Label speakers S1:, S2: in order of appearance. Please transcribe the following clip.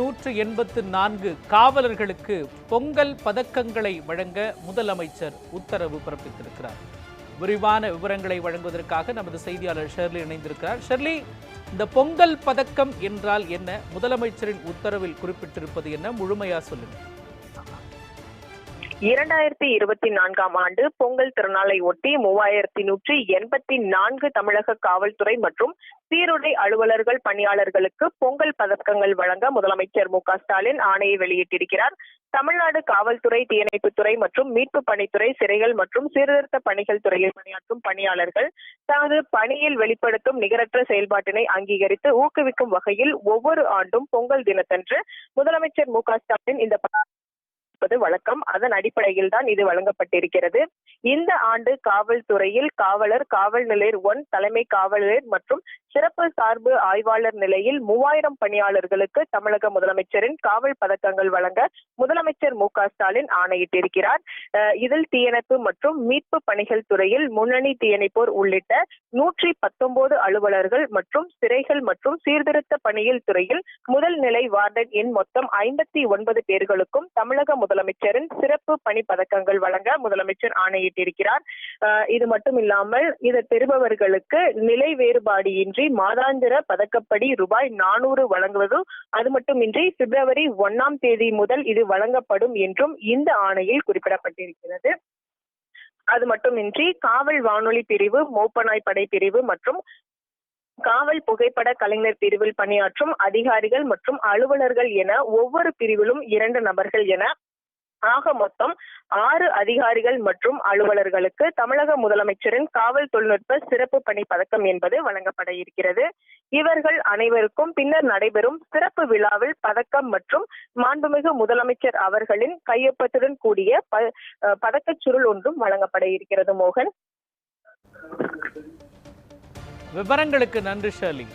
S1: நூற்று எண்பத்து நான்கு காவலர்களுக்கு பொங்கல் பதக்கங்களை வழங்க முதலமைச்சர் உத்தரவு பிறப்பித்திருக்கிறார். விரிவான விவரங்களை வழங்குவதற்காக நமது செய்தியாளர் ஷெர்லி இணைந்திருக்கிறார். ஷெர்லி இந்த பொங்கல் பதக்கம் என்றால் என்ன? முதலமைச்சரின் உத்தரவில் குறிப்பிட்டிருப்பது என்ன? முழுமையா சொல்லுங்க.
S2: இரண்டாயிரத்தி இருபத்தி நான்காம் ஆண்டு பொங்கல் திருநாளை ஒட்டி மூவாயிரத்தி நூற்றி எண்பத்தி நான்கு தமிழக காவல்துறை மற்றும் சீருடை அலுவலர்கள் பணியாளர்களுக்கு பொங்கல் பதக்கங்கள் வழங்க முதலமைச்சர் மு ஸ்டாலின் ஆணையை வெளியிட்டிருக்கிறார். தமிழ்நாடு காவல்துறை தீயணைப்புத்துறை மற்றும் மீட்பு பணித்துறை சிறைகள் மற்றும் சீர்திருத்த பணிகள் துறையில் பணியாற்றும் பணியாளர்கள் தனது பணியில் வெளிப்படுத்தும் நிகரற்ற செயல்பாட்டினை அங்கீகரித்து ஊக்குவிக்கும் வகையில் ஒவ்வொரு ஆண்டும் பொங்கல் தினத்தன்று முதலமைச்சர் மு ஸ்டாலின் இந்த என்பது வழக்கம். அதன் அடிப்படையில் தான் இது வழங்கப்பட்டிருக்கிறது. இந்த ஆண்டு காவல்துறையில் காவலர் காவல் நிலையர் ஒன் தலைமை காவலர் மற்றும் சிறப்பு சார்பு ஆய்வாளர் நிலையில் மூவாயிரம் பணியாளர்களுக்கு தமிழக முதலமைச்சரின் காவல் பதக்கங்கள் வழங்க முதலமைச்சர் மு க ஸ்டாலின் ஆணையிட்டிருக்கிறார். இதில் தீயணைப்பு மற்றும் மீட்பு பணிகள் துறையில் முன்னணி தீயணைப்போர் உள்ளிட்ட நூற்றி பத்தொன்பது அலுவலர்கள் மற்றும் சிறைகள் மற்றும் சீர்திருத்த பணியில் துறையில் முதல் நிலை வார்டன் எண் மொத்தம் ஐம்பத்தி ஒன்பது பேர்களுக்கும் தமிழக முதலமைச்சரின் சிறப்பு பணி பதக்கங்கள் வழங்க முதலமைச்சர் ஆணையிட்டிருக்கிறார். இது மட்டும் இல்லாமல் இதை பெறுபவர்களுக்கு நிலை வேறுபாடு இன்றி மாதாந்திர பதக்கப்படி ரூபாய் நானூறு வழங்குவதும் அது மட்டுமின்றி பிப்ரவரி ஒன்னாம் தேதி முதல் இது வழங்கப்படும் என்றும் இந்த ஆணையில் குறிப்பிடப்பட்டிருக்கிறது. அது மட்டுமின்றி காவல் வானொலி பிரிவு மோப்பநாய் படை பிரிவு மற்றும் காவல் புகைப்பட கலைஞர் பிரிவில் பணியாற்றும் அதிகாரிகள் மற்றும் அலுவலர்கள் என ஒவ்வொரு பிரிவிலும் இரண்டு நபர்கள் என ஆக மொத்தம் ஆறு அதிகாரிகள் மற்றும் அலுவலர்களுக்கு தமிழக முதலமைச்சரின் காவல் தொழில்நுட்ப சிறப்பு பணி பதக்கம் என்பது வழங்கப்பட இருக்கிறது. இவர்கள் அனைவருக்கும் பின்னர் நடைபெறும் சிறப்பு விழாவில் பதக்கம் மற்றும் மாண்புமிகு முதலமைச்சர் அவர்களின் கையொப்பத்துடன் கூடிய ப- பதக்கச் சுருள் ஒன்றும் வழங்கப்பட இருக்கிறது மோகன்.
S1: விவரங்களுக்கு நன்றி ஷெர்லி